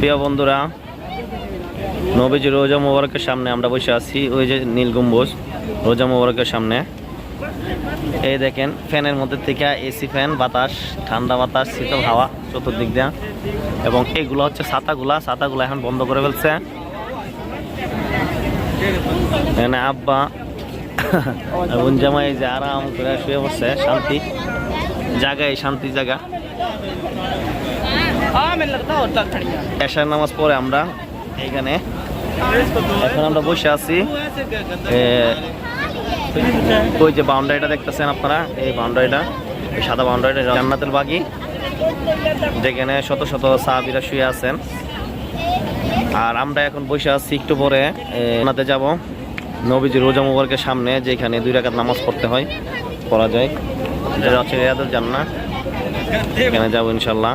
প্রিয় বন্ধুরা নবীজি রোজা মোবারকের সামনে আমরা বসে আছি, ওই যে নীল গম্বুজ, রোজা মোবারকের সামনে। এই দেখেন, ফ্যানের মধ্যে থেকে এসি ফ্যান, বাতাস, ঠান্ডা বাতাস, শীতল হাওয়া চতুর্দিক দিয়ে। এবং এগুলো হচ্ছে ছাতাগুলা, ছাতাগুলো এখন বন্ধ করে ফেলছে। এখানে আব্বা বোন জামাই যে আরাম করে শুয়ে পড়ছে, শান্তি জায়গা এই শান্তি জায়গা। এশার নামাজ পরে আমরা এখানে এখন আমরা বসে আছি। ওই যে বাউন্ডারিটা দেখতেছেন আপনারা, এই বাউন্ডারিটা সাদা বাউন্ডারিটা জান্নাতের বাগি। যেখানে শত শত সাহাবিরা শুয়ে আছেন। আর আমরা এখন বসে আছি একটু পরে ওনাতে যাব। নবীজি রোজা মুবারকের সামনে, যেখানে দুই রাকাত নামাজ পড়তে হয়, পড়া যায়। যেটা জান্না এখানে যাব ইনশাল্লাহ।